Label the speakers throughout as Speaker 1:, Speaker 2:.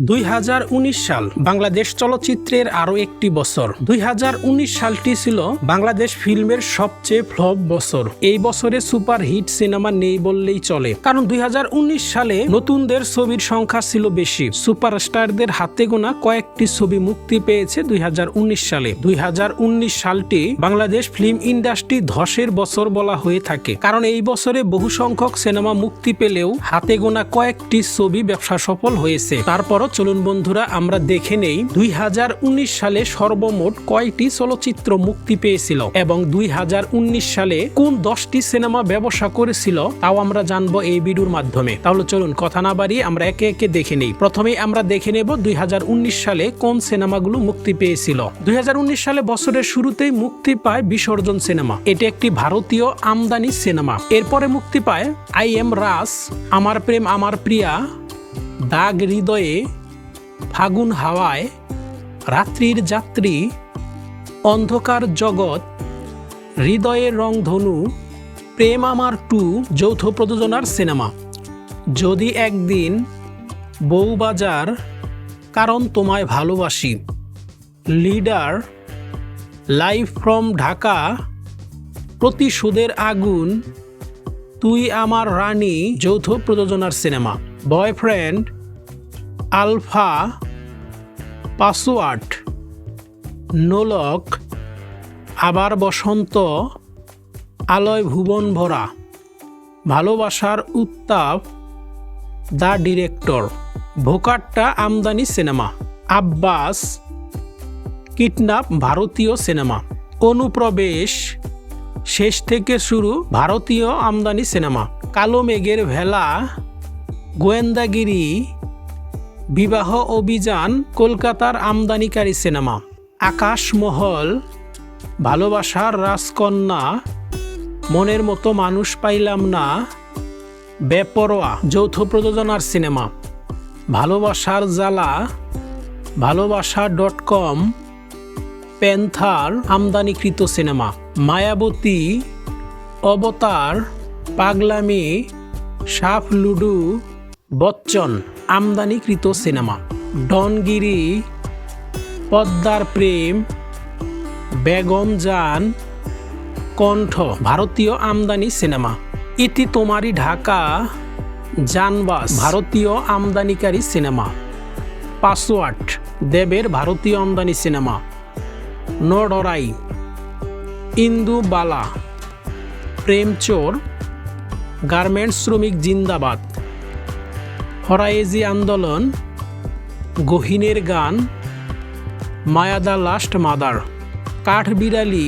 Speaker 1: দুই হাজার উনিশ সাল বাংলাদেশ চলচ্চিত্রের আরও একটি বছর। দুই হাজার উনিশ সালটি ছিল বাংলাদেশ ফিল্মের সবচেয়ে ফ্লপ বছর। এই বছরে সুপার হিট সিনেমা নেই বললেই চলে। কারণ দুই হাজার উনিশ সালে নতুনদের ছবির সংখ্যা ছিল বেশি। সুপারস্টারদের হাতে গোনা কয়েকটি ছবি মুক্তি পেয়েছে দুই হাজার উনিশ সালে। দুই হাজার উনিশ সালটি বাংলাদেশ ফিল্ম ইন্ডাস্ট্রি ধসের বছর বলা হয়ে থাকে। কারণ এই বছরে বহু সংখ্যক সিনেমা মুক্তি পেলেও হাতে গোনা কয়েকটি ছবি ব্যবসা সফল হয়েছে। তারপরও চলুন বন্ধুরা, আমরা দেখে নেই দুই সালে সর্বমোট কয়টি চলচ্চিত্র মুক্তি পেয়েছিল এবং দুই হাজার উনিশ সালে কোন দশটি সিনেমা ব্যবসা করেছিল, তাও আমরা জানব এই ভিডিওর মাধ্যমে। তাহলে চলুন, কথা না বাড়িয়ে আমরা একে একে দেখে নেই। প্রথমে আমরা দেখে নেব দুই হাজার উনিশ সালে কোন সিনেমাগুলো মুক্তি পেয়েছিল। দুই হাজার উনিশ সালে বছরের শুরুতেই মুক্তি পায় বিসর্জন সিনেমা। এটি একটি ভারতীয় আমদানি সিনেমা। এরপরে মুক্তি পায় আই এম রাস আমার প্রেম, আমার প্রিয়া দাগ হৃদয়ে ফাগুন হাওয়ায় রাত্রির যাত্রী, অন্ধকার জগৎ হৃদয়ের রংধনু, প্রেম আমার টু, যৌথ প্রযোজনার সিনেমা। যদি একদিন বউবাজার, কারণ তোমায় ভালোবাসি। লিডার, লাইভ ফ্রম ঢাকা, প্রতিশোধের আগুন, তুই আমার রানী, যৌথ প্রযোজনার cinema. Boyfriend, Alpha, Password, Nolok, Abar Basanta, Aloy ভুবন ভরা। ভালোবাসার উত্তাপ, দ্য ডিরেক্টর। ভোকাট্টা আমদানি সিনেমা। আব্বাস, কিডন্যাপ ভারতীয় সিনেমা। অনুপ্রবেশ, শেষ থেকে শুরু ভারতীয় আমদানি সিনেমা। কালো মেঘের ভেলা গোয়েন্দাগিরি, বিবাহ অভিযান, কলকাতার আমদানিকারী সিনেমা, আকাশমহল, ভালোবাসার রাজকন্যা, মনের মতো মানুষ পাইলাম না, বেপরোয়া যৌথ প্রযোজনার cinema, Bhalobasar Jwala, Bhalobasa dot com Panther আমদানিকৃত সিনেমা, মায়াবতী, অবতার, পাগলামি, সাফ লুডু বচ্চন, আমদানিকৃত সিনেমা, ডনগিরি, পদ্মার প্রেম, বেগম জান, কণ্ঠ, ভারতীয় আমদানি সিনেমা, ইতি তোমারি ঢাকা, জানবাস, ভারতীয় আমদানিকারী সিনেমা, পাসওয়ার্ড, দেবের ভারতীয় আমদানি সিনেমা, নডরাই ইন্দু বালা প্রেমচোর, গার্মেন্টস শ্রমিক জিন্দাবাদ। ফরায়েজি আন্দোলন গহিনের গান মায়াদা লাস্ট মাদার কাঠবিড়ালি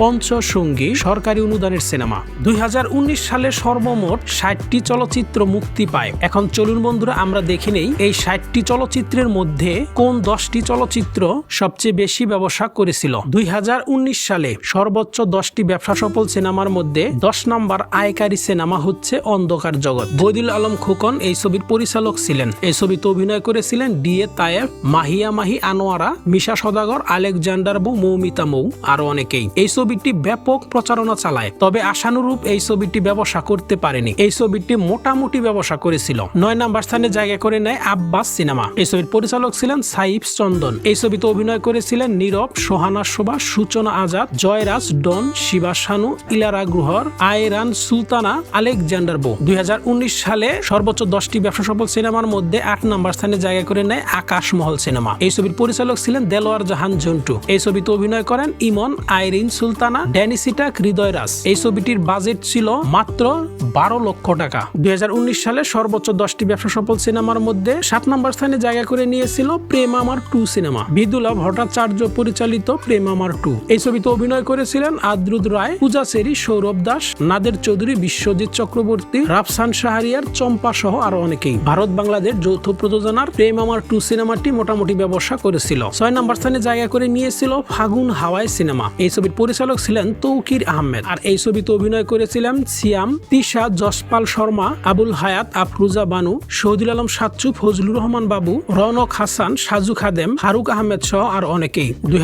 Speaker 1: পঞ্চসঙ্গী সরকারি অনুদানের সিনেমা। দুই হাজার উনিশ সালে সর্বমোট ষাটটি চলচ্চিত্র মুক্তি পায়। এখন চলুন বন্ধুরা, আমরা দেখে নেই এই ষাটটি চলচ্চিত্রের মধ্যে কোন দশটি চলচ্চিত্র সবচেয়ে বেশি ব্যবসা করেছিল। দুই হাজার উনিশ সালে সর্বোচ্চ দশটি ব্যবসা সফল সিনেমার মধ্যে দশ নম্বর আয়কারী সিনেমা হচ্ছে অন্ধকার জগৎ। বৈদুল আলম খোকন এই ছবির পরিচালক ছিলেন। এই ছবিতে অভিনয় করেছিলেন D A Tayeb Mahiya Mahi Anowara, Misha Sawdagar, Alexander Bo Moumita Mou আরও অনেকেই। এই ছবিটি ব্যাপক প্রচারণা চালায়, তবে আশানুরূপ এই ছবিটি ব্যবসা করতে পারেনি। এই ছবিটি মোটামুটি ব্যবসা করেছিল। নয় নাম্বার স্থানে জায়গা করে নেয় আব্বাস সিনেমা। এই ছবির পরিচালক ছিলেন সাইফ চন্দন। এই ছবিতে অভিনয় করেছিলেন নীরব, সোহানা শোভা সূচনা আজাদ, জয়রাজ, ডন, শিবা শানু ইলারা গ্রহর আয়রান, সুলতানা, আলেকজান্ডার বো। দুই হাজার উনিশ সালে সর্বোচ্চ দশটি ব্যবসা সফল সিনেমার মধ্যে আট নাম্বার স্থানে জায়গা করে নেয় আকাশমহল সিনেমা। এই ছবির পরিচালক ছিলেন দেলোয়ার জাহান জন্টু এই ছবিতে অভিনয় করেন ইমন, আইরিন, সুলতানা ড্যানিসিটা হৃদয়রাজ এই ছবিটির বাজেট ছিল মাত্র বারো লক্ষ টাকা। দুই সালে সর্বোচ্চ দশটি ব্যবসা সফল সিনেমার মধ্যে সাত নম্বর স্থানে জায়গা করে নিয়েছিল প্রেম আমার টু সিনেমা। বিদুলা ভট্টাচার্য পরিচালিত প্রেম আমার টু। এই ছবিতে অভিনয় করেছিলেন আদ্রুদ রায়, পূজা সেরি, সৌরভ দাস, নাদের চৌধুরী, বিশ্বজিৎ চক্রবর্তী, রাফসান শাহরিয়ার, চম্পা সহ আরও অনেকেই। ভারত বাংলাদেশ যৌথ প্রযোজনার প্রেম আমার টু সিনেমাটি মোটামুটি ব্যবসা করেছিল। ছয় নম্বর স্থানে জায়গা করে নিয়েছিল ফাগুন হাওয়াই সিনেমা। এই ছবির পরিচালক পরিচালক ছিলেন তৌকির আহমেদ। আর এই ছবিতে অভিনয় করেছিলেন সিয়াম, তিশা, যশপাল শর্মা, আবুল হায়াত, আফরুজা বানু শহীদুল আলম সাচ্চু ফজলুর রহমান বাবু, রনক হাসান, সাজু খাদেম, ফারুক আহমেদ সহ আর অনেকেই। দুই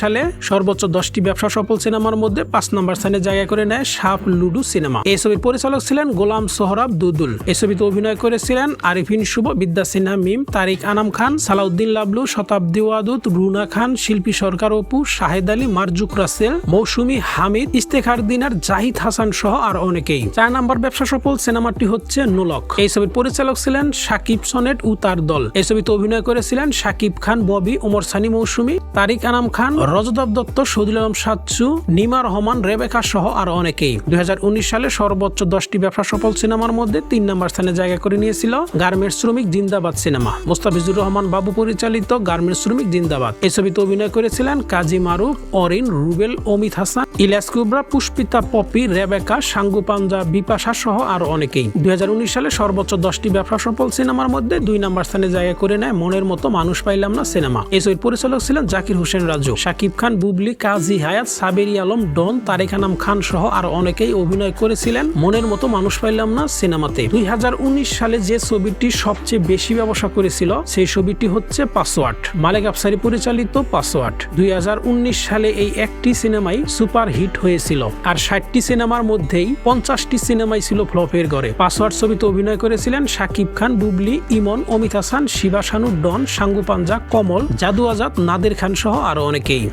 Speaker 1: সালে সর্বোচ্চ দশটি ব্যবসা সফল সিনেমার মধ্যে পাঁচ নম্বর স্থানে জায়গা করে নেয় সাপ লুডু সিনেমা। এই ছবির পরিচালক ছিলেন গোলাম সোহরাব দুদুল। এই ছবিতে অভিনয় করেছিলেন আরিফিন শুভ, বিদ্যা সিনহা, মিম, তারিক আনাম খান, সালাউদ্দিন লাবলু, শতাব্দী ওয়াদুদ রুনা খান, শিল্পী সরকার অপু, শাহেদ আলী, মারজুক রাসেল মৌসুমী হামিদ ইস্তেখার দিনার জাহিদ হাসান সহ আর অনেকেই। চার নাম্বার ব্যবসা সফল সিনেমাটি হচ্ছে নোলক। এই ছবির পরিচালক ছিলেন সাকিব সনেট ও তার দল। এই ছবিতে অভিনয় করেছিলেন সাকিব খান, ববি, ওমর সানি মৌসুমী, তারিক আনাম খান রজতাব দত্ত, সৌদুল আলম সাচ্চু, নিমা রহমান, রেবেকা সহ আর অনেকেই। দুই হাজার উনিশ সালে সর্বোচ্চ দশটি ব্যবসা সফল সিনেমার মধ্যে তিন নম্বর স্থানে জায়গা করে নিয়েছিল গার্মেন্টস শ্রমিক জিন্দাবাদ সিনেমা। মোস্তাফিজুর রহমান বাবু পরিচালিত গার্মেন্টস শ্রমিক জিন্দাবাদ। এই ছবিতে অভিনয় করেছিলেন কাজী মারুফ, অরিন, রুবেল অমিত হাসান ইলাস কুবরা, পুষ্পিতা পপি, রেবেকা সাঙ্গু পাঞ্জা বিপাশা সহ আরও অনেকেই। দুই সালে সর্বোচ্চ দশটি ব্যবসা সফল সিনেমার মধ্যে দুই নম্বর স্থানে জায়গা করে নেয় মনের মতো মানুষ পাইলাম না সিনেমা। এই ছবির পরিচালক ছিলেন জাকির হোসেন রাজু, শাকিব খান, বুবলি, কাজী হায়াত, সাবেরি আলম, ডন, তারেক আনাম খান সহ আরও অনেকেই অভিনয় করেছিলেন মনের মতো মানুষ পাইলাম না সিনেমাতে। দুই হাজার উনিশ সালে যে ছবিটি সবচেয়ে বেশি ব্যবসা করেছিল, সেই ছবিটি হচ্ছে পাসওয়ার্ড। মালেক আফসারি পরিচালিত পাসওয়ার্ড। দুই হাজার উনিশ সালে এই একটি সিনেমাই সুপার হিট হয়েছিল। আর ষাটটি সিনেমার মধ্যেই পঞ্চাশটি সিনেমাই ছিল ফ্লপের ঘরে পাসওয়ার্ড ছবিতে অভিনয় করেছিলেন শাকিব খান, বুবলি, ইমন, অমিত হাসান, শিবা ডন, সাঙ্গু পাঞ্জা, কমল জাদু আজাদ নাদের খান সহ আরও অনেকেই।